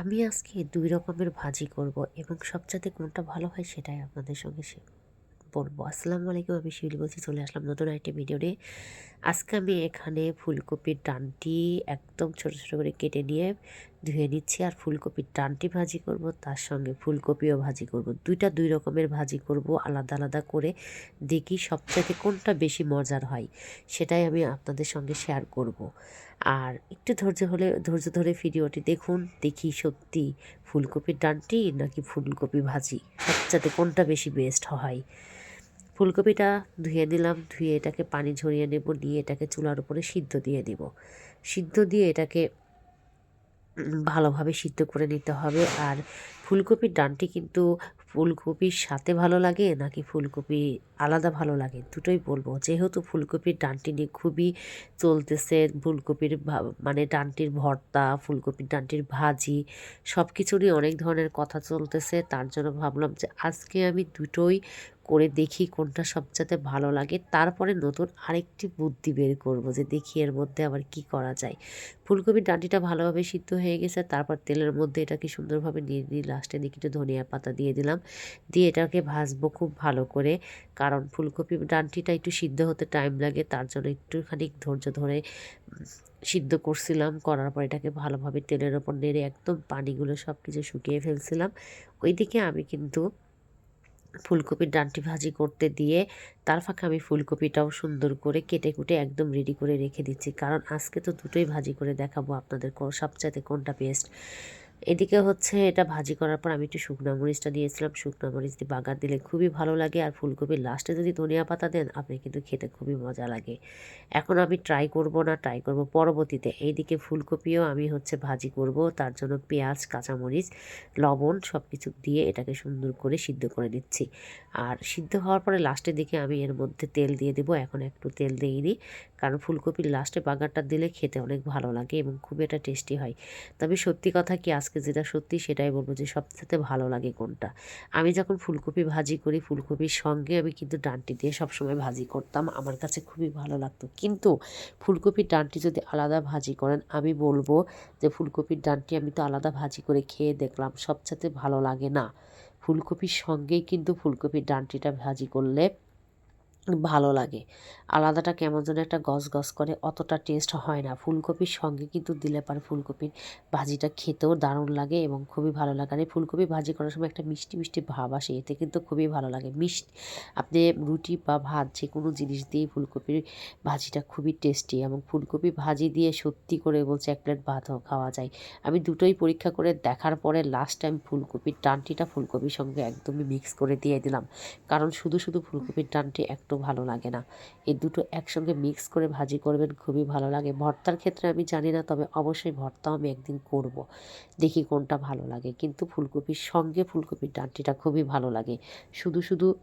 আমি আজকে দুই রকমের ভাজি করব এবং সবচাইতে কোনটা ভালো হয় সেটাই আপনাদের সঙ্গে সে বলব। আসসালামু আলাইকুম, আমি শিউলি বলছি, চলে আসলাম নতুন আরেকটি ভিডিও নিয়ে। আজকে আমি এখানে ফুলকপির ডানটি একদম ছোট ছোট করে কেটে নিয়ে ধুয়ে নিচ্ছি আর ফুলকপির ডানটি ভাজি করব, তার সঙ্গে ফুলকপিও ভাজি করব। দুইটা দুই রকমের ভাজি করব, আলাদা আলাদা করে দেখি সবচাইতে কোনটা বেশি মজার হয়, সেটাই আমি আপনাদের সঙ্গে শেয়ার করব। আর একটু ধৈর্য হলে, ধৈর্য ধরে ভিডিওটি দেখুন, দেখি সত্যি ফুলকপির ডানটি নাকি ফুলকপি ভাজি সবচাইতে কোনটা বেশি বেস্ট হয়? ফুলকপিটা ধুয়ে নিলাম, ধুয়ে এটাকে পানি ঝরিয়ে নেব, নিয়ে এটাকে চুলার উপরে সিদ্ধ দিয়ে দিব সিদ্ধ দিয়ে এটাকে ভালোভাবে সিদ্ধ করে নিতে হবে। আর ফুলকপির ডানটি কিন্তু ফুলকপির সাথে ভালো লাগে নাকি ফুলকপি আলাদা ভালো লাগে? দুটোই বলব। যেহেতু ফুলকপির ডানটি নিয়ে খুবই চলতেছে, ফুলকপির মানে ডানটির ভর্তা, ফুলকপির ডানটির ভাজি সব কিছুরই অনেক ধরনের কথা চলতেছে। তার জন্য ভাবলাম যে আজকে আমি দুটোই করে দেখি কোনটা সবচাইতে ভালো লাগে। তারপরে নতুন আরেকটি বুদ্ধি বের করব যে দেখি এর মধ্যে আবার কি করা যায়। ফুলকপির ডাঁটিটা ভালোভাবে সিদ্ধ হয়ে গেছে, তারপর তেলের মধ্যে এটাকে সুন্দরভাবে নিয়ে নিয়ে লাস্টে দিকে একটু ধনিয়া পাতা দিয়ে দিলাম। দিয়ে এটাকে ভাজবো খুব ভালো করে, কারণ ফুলকপি ডাঁটিটা একটু সিদ্ধ হতে টাইম লাগে, তার জন্য একটুখানি ধৈর্য ধরে সিদ্ধ করছিলাম, করার পর এটাকে ভালোভাবে তেলের ওপর নেড়ে একদম পানিগুলো সব কিছু শুকিয়ে ফেলছিলাম। ওইদিকে আমি কিন্তু ফুলকপির ডানটি ভাজি করতে দিয়ে তার ফাঁকে আমি ফুলকপিটাও সুন্দর করে কেটে কুটে একদম রেডি করে রেখে দিচ্ছি। কারণ আজকে তো দুটোই ভাজি করে দেখাবো আপনাদের সবচাইতে কোনটা বেস্ট এদিকে হচ্ছে এটা ভাজি করার পর আমি একটু শুকনো মরিচটা দিয়েছিলাম। শুকনো মরিচ দিয়ে বাগার দিলে খুবই ভালো লাগে। আর ফুলকপির লাস্টে যদি ধনিয়া পাতা দেন, আপনি কিন্তু খেতে খুবই মজা লাগে। এখন আমি ট্রাই করব না ট্রাই করব পরবর্তীতে। এইদিকে ফুলকপিও আমি হচ্ছে ভাজি করব। তার জন্য পেঁয়াজ, কাঁচামরিচ, লবণ সব কিছু দিয়ে এটাকে সুন্দর করে সিদ্ধ করে নিচ্ছি। আর সিদ্ধ হওয়ার পরে লাস্টের দিকে আমি এর মধ্যে তেল দিয়ে দেবো। এখন একটু তেল দিইনি। কারণ ফুলকপির লাস্টে বাগারটা দিলে খেতে অনেক ভালো লাগে এবং খুব এটা টেস্টি হয়। তবে সত্যি কথা কি আজকে যেটা সত্যি সেটাই বলব যে সবচেয়ে ভালো লাগে কোনটা। আমি যখন ফুলকপি ভাজি করি, ফুলকপির সঙ্গে আমি কিন্তু ডানটি দিয়ে সবসময় ভাজি করতাম। আমার কাছে খুবই ভালো লাগতো। কিন্তু ফুলকপির ডানটি যদি আলাদা ভাজি করেন, আমি বলব যে ফুলকপির ডানটি আমি তো আলাদা ভাজি করে খেয়ে দেখলাম সবচেয়ে ভালো লাগে না। ফুলকপির সঙ্গেই কিন্তু ফুলকপির ডানটিটা ভাজি করলে ভালো লাগে। আলাদাটা কেমন যেন একটা গস গস করে, অতটা টেস্ট হয় না। ফুলকপির সঙ্গে কিন্তু দিলে পারে ফুলকপির ভাজিটা খেতেও দারুণ লাগে এবং খুবই ভালো লাগে। আর এই ফুলকপি ভাজি করার সময় একটা মিষ্টি মিষ্টি ভাব আসে, এতে কিন্তু খুবই ভালো লাগে। মিষ্টি, আপনি রুটি বা ভাত যে কোনো জিনিস দিয়ে ফুলকপির ভাজিটা খুবই টেস্টি এবং ফুলকপি ভাজি দিয়ে সত্যি করে বলছে এক প্লেট ভাতও খাওয়া যায়। আমি দুটোই পরীক্ষা করে দেখার পরে লাস্ট টাইম ফুলকপির টানটিটা ফুলকপির সঙ্গে একদমই মিক্স করে দিয়ে দিলাম। কারণ শুধু শুধু ফুলকপির টানটি একটু ভালো লাগে না। এই দুটো একসঙ্গে মিক্স করে ভাজি করবেন, খুবই ভালো লাগে। ভর্তার ক্ষেত্রে আমি জানি না, তবে অবশ্যই ভর্তাও আমি একদিন করব। দেখি কোনটা ভালো লাগে। কিন্তু ফুলকপির সঙ্গে ফুলকপির ডাঁটিটা খুবই ভালো লাগে। শুধু শুধু,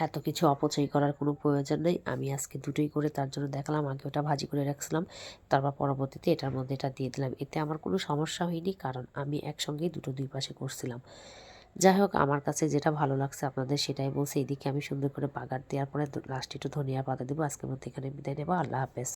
এত কিছু অপচয় করার কোনো প্রয়োজন নেই। আমি আজকে দুটোই করে তার জন্য দেখালাম, আগে ওটা ভাজি করে রাখছিলাম, তারপর পরবর্তীতে এটার মধ্যে এটা দিয়ে দিলাম। এতে আমার কোনো সমস্যা হয়নি, কারণ আমি একসঙ্গেই দুটো দুই পাশে করছিলাম। যাই হোক, আমার কাছে যেটা ভালো লাগছে আপনাদের সেটাই বলছে। এদিকে আমি সুন্দর করে বাগার দেওয়ার পরে লাস্টে একটু ধনিয়া পাতা দেবো। আজকের মধ্যে এখানে বিদায় নেব। আল্লাহ হাফেজ।